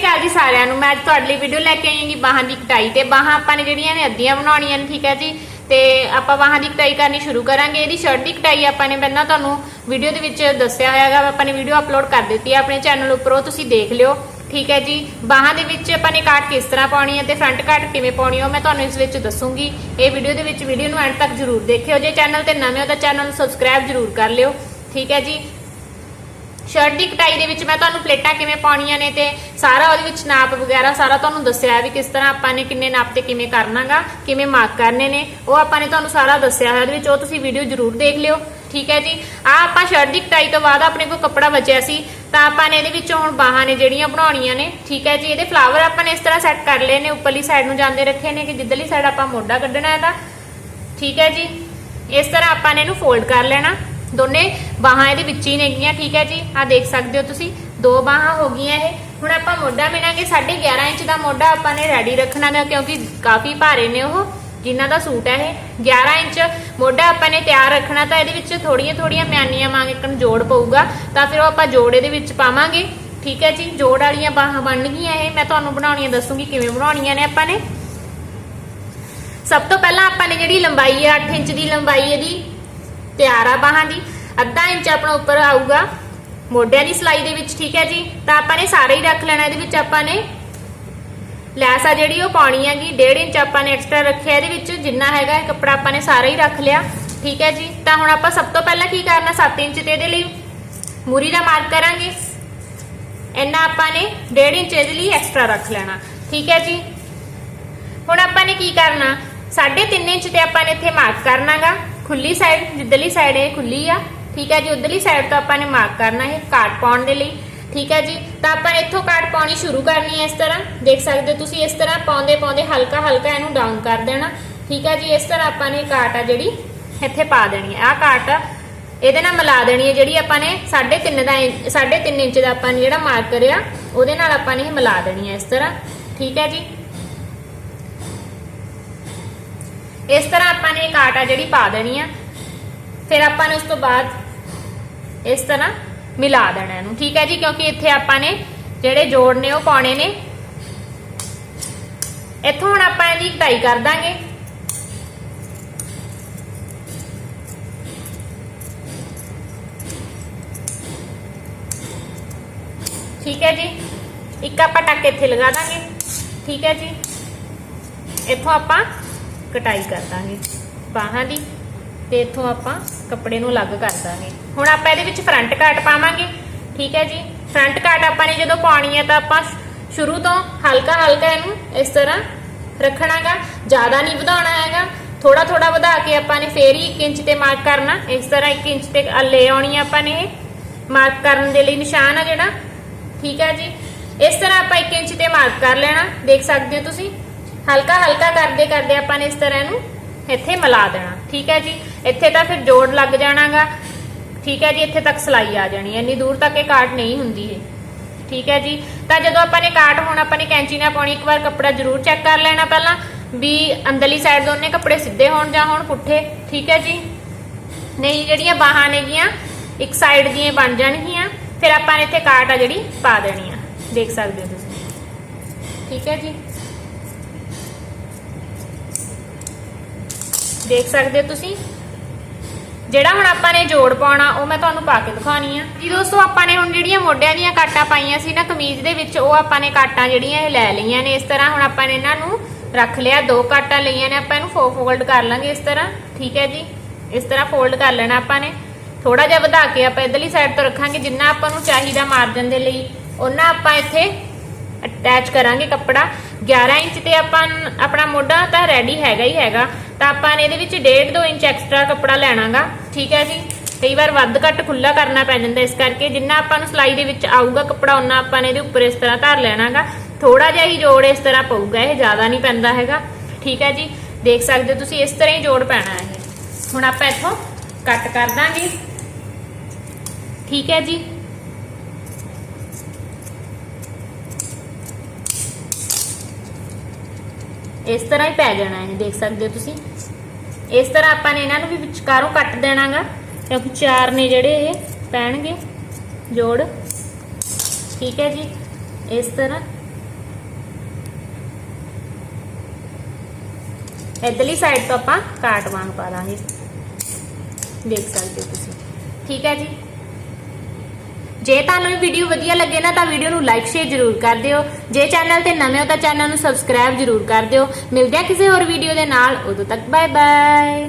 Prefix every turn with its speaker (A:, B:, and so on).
A: ਅਕਾਲ ਜੀ ਸਾਰਿਆਂ ਨੂੰ। ਮੈਂ ਅੱਜ ਤੁਹਾਡੇ ਲਈ ਵੀਡੀਓ ਲੈ ਕੇ ਆਈ ਹਾਂ ਬਾਹਾਂ ਦੀ ਕਟਾਈ ਤੇ। ਬਾਹਾਂ ਆਪਾਂ ਨੇ ਜਿਹੜੀਆਂ ਨੇ ਅੱਧੀਆਂ ਬਣਾਉਣੀਆਂ ਨੇ, ਠੀਕ ਹੈ ਜੀ? ਤੇ ਆਪਾਂ ਬਾਹਾਂ ਦੀ ਕਟਾਈ ਕਰਨੀ ਸ਼ੁਰੂ ਕਰਾਂਗੇ। ਇਹਦੀ ਸ਼ਰਟ ਦੀ ਕਟਾਈ ਆਪਾਂ ਨੇ ਪਹਿਲਾਂ ਤੁਹਾਨੂੰ ਵੀਡੀਓ ਦੇ ਵਿੱਚ ਦੱਸਿਆ ਹੋਇਆਗਾ ਆਪਾਂ ਨੇ ਵੀਡੀਓ ਅਪਲੋਡ ਕਰ ਦਿੱਤੀ ਹੈ ਆਪਣੇ ਚੈਨਲ ਉੱਪਰ, ਉਹ ਤੁਸੀਂ ਦੇਖ ਲਿਓ, ਠੀਕ ਹੈ ਜੀ? ਬਾਹਾਂ ਦੇ ਵਿੱਚ ਆਪਾਂ ਨੇ ਕਾਟ ਕਿਸ ਤਰ੍ਹਾਂ ਪਾਉਣੀ ਹੈ ਤੇ ਫਰੰਟ ਕਾਟ ਕਿਵੇਂ ਪਾਉਣੀ ਹੈ, ਉਹ ਮੈਂ ਤੁਹਾਨੂੰ ਇਸ ਵਿੱਚ ਦੱਸੂਗੀ। ਇਹ ਵੀਡੀਓ ਦੇ ਵਿੱਚ ਵੀਡੀਓ ਨੂੰ ਐਂਡ ਤੱਕ ਜਰੂਰ ਦੇਖਿਓ। ਜੇ ਚੈਨਲ ਤੇ ਨਵੇਂ ਹੋ ਤਾਂ ਚੈਨਲ ਨੂੰ ਸਬਸਕ੍ਰਾਈਬ ਜਰੂਰ ਕਰ ਲਿਓ, ਠੀਕ ਹੈ ਜੀ? ਸ਼ਰਟ ਦੀ ਕਟਾਈ ਦੇ ਵਿੱਚ ਮੈਂ ਤੁਹਾਨੂੰ ਪਲੇਟਾਂ ਕਿਵੇਂ ਪਾਉਣੀਆਂ ਨੇ ਤੇ ਸਾਰਾ ਉਹਦੇ ਵਿੱਚ ਨਾਪ ਵਗੈਰਾ ਸਾਰਾ ਤੁਹਾਨੂੰ ਦੱਸਿਆ ਹੈ ਵੀ ਕਿਸ ਤਰ੍ਹਾਂ ਆਪਾਂ ਨੇ ਕਿੰਨੇ ਨਾਪ ਤੇ ਕਿਵੇਂ ਕਰਨਾਗਾ, ਕਿਵੇਂ ਮਾਰਕ ਕਰਨੇ ਨੇ, ਉਹ ਆਪਾਂ ਨੇ ਤੁਹਾਨੂੰ ਸਾਰਾ ਦੱਸਿਆ ਹੈ ਉਹਦੇ ਵਿੱਚ ਉਹ ਤੁਸੀਂ ਵੀਡੀਓ ਜ਼ਰੂਰ ਦੇਖ ਲਿਓ, ਠੀਕ ਹੈ ਜੀ? ਆ ਆਪਾਂ ਸ਼ਰਟ ਦੀ ਕਟਾਈ ਤੋਂ ਬਾਅਦ ਆਪਣੇ ਕੋਲ ਕੱਪੜਾ ਬਚਿਆ ਸੀ, ਤਾਂ ਆਪਾਂ ਨੇ ਇਹਦੇ ਵਿੱਚੋਂ ਹੁਣ ਬਾਹਾਂ ਨੇ ਜਿਹੜੀਆਂ ਬਣਾਉਣੀਆਂ ਨੇ, ਠੀਕ ਹੈ ਜੀ? ਇਹਦੇ ਫਲਾਵਰ ਆਪਾਂ ਨੇ ਇਸ ਤਰ੍ਹਾਂ ਸੈੱਟ ਕਰ ਲਏ ਨੇ, ਉੱਪਰਲੀ ਸਾਈਡ ਨੂੰ ਜਾਂਦੇ ਰੱਖੇ ਨੇ ਕਿ ਜਿੱਧਰਲੀ ਸਾਈਡ ਆਪਾਂ ਮੋਢਾ ਕੱਢਣਾ ਇਹਦਾ ਠੀਕ ਹੈ ਜੀ? ਇਸ ਤਰ੍ਹਾਂ ਆਪਾਂ ਨੇ ਇਹਨੂੰ ਫੋਲਡ ਕਰ ਲੈਣਾ। ਦੋਨੇ ਬਾਹਾਂ ਇਹਦੇ ਵਿੱਚ ਹੀ ਨੇਗੀਆਂ ਠੀਕ ਹੈ ਜੀ? ਆ ਦੇਖ ਸਕਦੇ ਹੋ ਤੁਸੀਂ, ਦੋ ਬਾਹਾਂ ਹੋ ਗਈਆਂ ਇਹ। ਹੁਣ ਆਪਾਂ ਮੋਢਾ ਮਿਣਾਂਗੇ 11.5 ਇੰਚ ਦਾ ਮੋਢਾ ਆਪਾਂ ਨੇ ਰੈਡੀ ਰੱਖਣਾ ਗਾ ਕਿਉਂਕਿ ਕਾਫੀ ਭਾਰੇ ਨੇ ਉਹ, ਜਿਨ੍ਹਾਂ ਦਾ ਸੂਟ ਹੈ ਇਹ। 11 ਇੰਚ ਮੋਢਾ ਆਪਾਂ ਨੇ ਤਿਆਰ ਰੱਖਣਾ, ਤਾਂ ਇਹਦੇ ਵਿੱਚ ਥੋੜੀਆਂ ਥੋੜੀਆਂ ਮਿਆਨੀਆਂ ਵਾਂਗ ਜੋੜ ਪਊਗਾ, ਤਾਂ ਫਿਰ ਉਹ ਆਪਾਂ ਜੋੜ ਇਹਦੇ ਵਿੱਚ ਪਾਵਾਂਗੇ। ਠੀਕ ਹੈ ਜੀ? ਜੋੜ ਵਾਲੀਆਂ ਬਾਹਾਂ ਬਣ ਗਈਆਂ ਇਹ। ਮੈਂ ਤੁਹਾਨੂੰ ਬਣਾਉਣੀਆਂ ਦੱਸੂਗੀ ਕਿਵੇਂ ਬਣਾਉਣੀਆਂ ਨੇ ਆਪਾਂ ਨੇ। ਸਭ ਤੋਂ ਪਹਿਲਾਂ ਆਪਾਂ ਨੇ ਜਿਹੜੀ ਲੰਬਾਈ ਹੈ 8 ਇੰਚ ਦੀ ਲੰਬਾਈ ਇਹਦੀ ਤਿਆਰ ਆ ਬਾਹਾਂ ਦੀ। ਅੱਧਾ ਇੰਚ ਆਪਣਾ ਉੱਪਰ ਆਊਗਾ। ਮੋਢਿਆਂ ਦੀ ਸਲਾਈ ਦੇ ਵਿੱਚ, ਠੀਕ ਹੈ ਜੀ? ਤਾਂ ਆਪਾਂ ਨੇ ਸਾਰੇ ਹੀ ਰੱਖ ਲੈਣਾ। ਇਹਦੇ ਵਿੱਚ ਆਪਾਂ ਨੇ ਲੈਸ ਆ ਜਿਹੜੀ, ਉਹ ਪਾਉਣੀ ਹੈਗੀ। 1.5 ਇੰਚ ਆਪਾਂ ਨੇ ਐਕਸਟਰਾ ਰੱਖਿਆ। ਇਹਦੇ ਵਿੱਚ ਜਿੰਨਾ ਹੈਗਾ, ਇਹ ਕੱਪੜਾ ਆਪਾਂ ਨੇ ਸਾਰਾ ਹੀ ਰੱਖ ਲਿਆ। ਠੀਕ ਹੈ ਜੀ? ਤਾਂ ਹੁਣ ਆਪਾਂ ਸਭ ਤੋਂ ਪਹਿਲਾਂ ਕੀ ਕਰਨਾ? 7 ਇੰਚ ਤੇ ਇਹਦੇ ਲਈ ਮੂਰੀ ਦਾ ਮਾਰਕ ਕਰਾਂਗੇ। ਇੰਨਾ ਆਪਾਂ ਨੇ 1.5 ਇੰਚ ਇਹਦੇ ਲਈ ਐਕਸਟਰਾ ਰੱਖ ਲੈਣਾ। ਠੀਕ ਹੈ ਜੀ? ਹੁਣ ਆਪਾਂ ਨੇ ਕੀ ਕਰਨਾ? 3.5 ਇੰਚ ਤੇ ਆਪਾਂ ਨੇ ਇੱਥੇ ਮਾਰਕ ਕਰਨਾਗਾ। ਖੁੱਲੀ ਸਾਈਡ ਜਿੱਧਰਲੀ ਸਾਈਡ ਇਹ ਖੁੱਲੀ ਆ ਠੀਕ ਹੈ ਜੀ ਉਧਰਲੀ ਸਾਈਡ ਤੋਂ ਆਪਾਂ ਨੇ ਮਾਰਕ ਕਰਨਾ ਹੈ ਕਾਟ ਪਾਉਣ ਦੇ ਲਈ ਠੀਕ ਹੈ ਜੀ। ਤਾਂ ਆਪਾਂ ਇੱਥੋਂ ਕਾਟ ਪਾਉਣੀ ਸ਼ੁਰੂ ਕਰਨੀ ਹੈ ਇਸ ਤਰ੍ਹਾਂ ਦੇਖ ਸਕਦੇ ਹੋ ਤੁਸੀਂ ਇਸ ਤਰ੍ਹਾਂ ਪਾਉਂਦੇ ਪਾਉਂਦੇ ਹਲਕਾ ਹਲਕਾ ਇਹਨੂੰ ਡਾਊਨ ਕਰ ਦੇਣਾ ਠੀਕ ਹੈ ਜੀ ਇਸ ਤਰ੍ਹਾਂ ਆਪਾਂ ਨੇ ਕਾਟ ਆ ਜਿਹੜੀ ਇੱਥੇ ਪਾ ਦੇਣੀ ਹੈ। ਆਹ ਕਾਟ ਆ, ਇਹਦੇ ਨਾਲ ਮਿਲਾ ਦੇਣੀ ਹੈ ਜਿਹੜੀ ਆਪਾਂ ਨੇ 3.5 ਦਾ 3.5 ਇੰਚ ਦਾ ਆਪਾਂ ਨੇ ਜਿਹੜਾ ਮਾਰਕ ਕਰਿਆ ਉਹਦੇ ਨਾਲ ਆਪਾਂ ਨੇ ਇਹ ਮਿਲਾ ਦੇਣੀ ਹੈ ਇਸ ਤਰ੍ਹਾਂ ਠੀਕ ਹੈ ਜੀ। ਇਸ ਤਰ੍ਹਾਂ ਨੇ ਕਾਟ ਆ ਜਿਹੜੀ ਪਾ ਦੇਣੀ ਆ। ਫਿਰ ਆਪਾਂ ਨੇ ਉਸ ਤੋਂ ਬਾਅਦ ਇਸ ਤਰ੍ਹਾਂ ਮਿਲਾ ਦੇਣਾ ਇਹਨੂੰ। ਠੀਕ ਹੈ ਜੀ? ਕਿਉਂਕਿ ਇੱਥੇ ਆਪਾਂ ਨੇ ਜਿਹੜੇ ਜੋੜ ਨੇ ਉਹ ਪਾਉਣੇ ਨੇ। ਇੱਥੋਂ ਹੁਣ ਆਪਾਂ ਇਹਦੀ ਕਟਾਈ ਕਰ ਦਾਂਗੇ। ਠੀਕ ਹੈ ਜੀ? ਇੱਕ ਆਪਾਂ ਟੱਕ ਇੱਥੇ ਲਗਾ ਦਾਂਗੇ। ਠੀਕ ਹੈ ਜੀ? ਇੱਥੋਂ ਆਪਾਂ ਕਟਾਈ ਕਰ ਦਾਂਗੇ। ਬਾਹਾਂ ਦੀ ਤੇ ਇੱਥੋਂ ਆਪਾਂ ਕੱਪੜੇ ਨੂੰ ਅਲੱਗ ਕਰ ਦਾਂਗੇ। ਹੁਣ ਆਪਾਂ ਇਹਦੇ ਵਿੱਚ ਫਰੰਟ ਕਾਟ ਪਾਵਾਂਗੇ, ਠੀਕ ਹੈ ਜੀ? ਫਰੰਟ ਕਾਟ ਆਪਾਂ ਨੇ ਜਦੋਂ ਪਾਉਣੀ ਹੈ ਤਾਂ ਆਪਾਂ ਸ਼ੁਰੂ ਤੋਂ ਹਲਕਾ ਹਲਕਾ ਇਹਨੂੰ ਇਸ ਤਰ੍ਹਾਂ ਰੱਖਣਾਗਾ। ਜ਼ਿਆਦਾ ਨਹੀਂ ਵਧਾਉਣਾ ਹੈਗਾ। ਥੋੜਾ ਥੋੜਾ ਵਧਾ ਕੇ ਆਪਾਂ ਨੇ ਫੇਰ ਹੀ 1 ਇੰਚ ਤੇ ਮਾਰਕ ਕਰਨਾ। ਇਸ ਤਰ੍ਹਾਂ 1 ਇੰਚ ਤੇ ਲੈ ਆਉਣੀ ਆ ਆਪਾਂ ਨੇ ਇਹ। ਮਾਰਕ ਕਰਨ ਦੇ ਲਈ ਨਿਸ਼ਾਨ ਆ ਜਿਹੜਾ। ਠੀਕ ਹੈ ਜੀ? ਇਸ ਤਰ੍ਹਾਂ ਆਪਾਂ 1 ਇੰਚ ਤੇ ਮਾਰਕ ਕਰ ਲੈਣਾ। ਦੇਖ ਸਕਦੇ ਹੋ ਤੁਸੀਂ? ਹਲਕਾ ਹਲਕਾ ਕਰਦੇ ਕਰਦੇ ਆਪਾਂ ਨੇ ਇਸ ਤਰ੍ਹਾਂ ਇਹਨੂੰ ਇੱਥੇ ਮਿਲਾ ਦੇਣਾ। ਠੀਕ ਹੈ ਜੀ? ਇੱਥੇ ਤਾਂ ਫਿਰ ਜੋੜ ਲੱਗ ਜਾਣਾਗਾ। ਠੀਕ ਹੈ ਜੀ? ਇੱਥੇ ਤੱਕ ਸਲਾਈ ਆ ਜਾਣੀ ਹੈ। ਇੰਨੀ ਦੂਰ ਤੱਕ ਇਹ ਕਾਟ ਨਹੀਂ ਹੁੰਦੀ ਇਹ। ਠੀਕ ਹੈ ਜੀ? ਤਾਂ ਜਦੋਂ ਆਪਾਂ ਨੇ ਕਾਟ ਹੁਣ ਆਪਾਂ ਨੇ ਕੈਂਚੀ ਨਾਲ ਪਾਉਣੀ, ਇੱਕ ਵਾਰ ਕੱਪੜਾ ਜ਼ਰੂਰ ਚੈੱਕ ਕਰ ਲੈਣਾ ਪਹਿਲਾਂ ਵੀ ਅੰਦਰਲੀ ਸਾਈਡ ਦੋਨੇ ਕੱਪੜੇ ਸਿੱਧੇ ਹੋਣ ਜਾਂ ਹੋਣ ਪੁੱਠੇ। ਠੀਕ ਹੈ ਜੀ? ਨਹੀਂ, ਜਿਹੜੀਆਂ ਬਾਹਾਂ ਨੇਗੀਆਂ, ਇੱਕ ਸਾਈਡ ਦੀਆਂ ਬਣ ਜਾਣਗੀਆਂ। ਫਿਰ ਆਪਾਂ ਨੇ ਇੱਥੇ ਕਾਟ ਆ ਜਿਹੜੀ ਪਾ ਦੇਣੀ ਆ। ਦੇਖ ਸਕਦੇ ਹੋ ਤੁਸੀਂ। ਠੀਕ ਹੈ ਜੀ? ਦੇਖ ਸਕਦੇ ਹੋ ਤੁਸੀਂ। ਜਿਹੜਾ ਹੁਣ ਆਪਾਂ ਨੇ ਜੋੜ ਪਾਉਣਾ, ਉਹ ਮੈਂ ਤੁਹਾਨੂੰ ਪਾ ਕੇ ਦਿਖਾਉਣੀ ਆ। ਜੀ ਦੋਸਤੋ, ਆਪਾਂ ਨੇ ਹੁਣ ਜਿਹੜੀਆਂ ਮੋਢਿਆਂ ਦੀਆਂ ਕਾਟਾਂ ਪਾਈਆਂ ਸੀ ਨਾ ਕਮੀਜ਼ ਦੇ ਵਿੱਚ, ਉਹ ਆਪਾਂ ਨੇ ਕਾਟਾਂ ਜਿਹੜੀਆਂ ਇਹ ਲੈ ਲਈਆਂ ਨੇ। ਇਸ ਤਰ੍ਹਾਂ ਹੁਣ ਆਪਾਂ ਨੇ ਇਹਨਾਂ ਨੂੰ ਰੱਖ ਲਿਆ। ਦੋ ਕਾਟਾਂ ਲਈਆਂ ਨੇ, ਆਪਾਂ ਇਹਨੂੰ ਫੋਲਡ ਕਰ ਲਾਂਗੇ ਇਸ ਤਰ੍ਹਾਂ। ਠੀਕ ਹੈ ਜੀ? ਇਸ ਤਰ੍ਹਾਂ ਫੋਲਡ ਕਰ ਲੈਣਾ ਆਪਾਂ ਨੇ। ਥੋੜਾ ਜਿਹਾ ਵਧਾ ਕੇ ਆਪਾਂ ਇਧਰਲੀ ਸਾਈਡ ਤੋਂ ਰੱਖਾਂਗੇ, ਜਿੰਨਾ ਆਪਾਂ ਨੂੰ ਚਾਹੀਦਾ ਮਾਰਜਨ ਦੇ ਲਈ। ਉਹਨਾਂ ਆਪਾਂ ਇੱਥੇ ਅਟੈਚ ਕਰਾਂਗੇ ਕੱਪੜਾ। 11 ਇੰਚ ਤੇ ਆਪਾਂ ਆਪਣਾ ਮੋਢਾ ਤਾਂ ਰੈਡੀ ਹੈਗਾ ਹੀ ਹੈਗਾ। ਤਾਂ ਆਪਾਂ ਨੇ ਇਹਦੇ ਵਿੱਚ 1.5 2 ਇੰਚ ਐਕਸਟਰਾ ਕੱਪੜਾ ਲੈਣਾਗਾ। ਠੀਕ ਹੈ ਜੀ? ਕਈ ਵਾਰ ਵੱਧ ਘੱਟ ਖੁੱਲਾ ਕਰਨਾ ਪੈ ਜਾਂਦਾ ਇਸ ਕਰਕੇ। ਜਿੰਨਾ ਆਪਾਂ ਨੂੰ ਸਲਾਈ ਦੇ ਵਿੱਚ ਆਊਗਾ ਕੱਪੜਾ ਉਹਨਾਂ ਆਪਾਂ ਨੇ ਇਹਦੇ ਉੱਪਰ ਇਸ ਤਰ੍ਹਾਂ ਧਰ ਲੈਣਾਗਾ। ਥੋੜਾ ਜਿਹਾ ਹੀ ਜੋੜ ਇਸ ਤਰ੍ਹਾਂ ਪਊਗਾ, ਇਹ ਜ਼ਿਆਦਾ ਨਹੀਂ ਪੈਂਦਾ ਹੈਗਾ। ਠੀਕ ਹੈ ਜੀ? ਦੇਖ ਸਕਦੇ ਹੋ ਤੁਸੀਂ, ਇਸ ਤਰ੍ਹਾਂ ਹੀ ਜੋੜ ਪੈਣਾ ਹੈ ਇਹ। ਹੁਣ ਆਪਾਂ ਇੱਥੋਂ ਕੱਟ ਕਰ ਦਾਂਗੇ। ਠੀਕ ਹੈ ਜੀ? ਇਸ ਤਰ੍ਹਾਂ ਹੀ ਪੈ ਜਾਣਾ ਇਹ ਦੇਖ ਸਕਦੇ ਹੋ ਤੁਸੀਂ। ਇਸ ਤਰ੍ਹਾਂ ਆਪਾਂ ਨੇ ਇਹਨਾਂ ਨੂੰ ਵੀ ਵਿਚਕਾਰੋਂ ਕੱਟ ਦੇਣਾਗਾ। ਕਿਉਂਕਿ ਚਾਰ ਨੇ ਜਿਹੜੇ ਇਹ ਪੈਣਗੇ, ਜੋੜ। ਠੀਕ ਹੈ ਜੀ, ਇਸ ਤਰ੍ਹਾਂ। ਇਧਰਲੀ ਸਾਈਡ ਤੋਂ ਆਪਾਂ ਕਾਟ ਵਾਂਗ ਪਾ ਦਾਂਗੇ। ਦੇਖ ਸਕਦੇ ਹੋ ਤੁਸੀਂ। ਠੀਕ ਹੈ ਜੀ। ਜੇ ਤੁਹਾਨੂੰ ਇਹ ਵੀਡੀਓ ਵਧੀਆ ਲੱਗੇ ਨਾ, ਤਾਂ ਵੀਡੀਓ ਨੂੰ ਲਾਈਕ ਸ਼ੇਅਰ ਜ਼ਰੂਰ ਕਰ ਦਿਓ। ਜੇ ਚੈਨਲ ਤੇ ਨਵੇਂ ਹੋ ਤਾਂ ਚੈਨਲ ਨੂੰ ਸਬਸਕ੍ਰਾਈਬ ਜ਼ਰੂਰ ਕਰ ਦਿਓ। ਮਿਲਦੇ ਹਾਂ ਕਿਸੇ ਹੋਰ ਵੀਡੀਓ ਦੇ ਨਾਲ। ਉਦੋਂ ਤੱਕ ਬਾਏ ਬਾਏ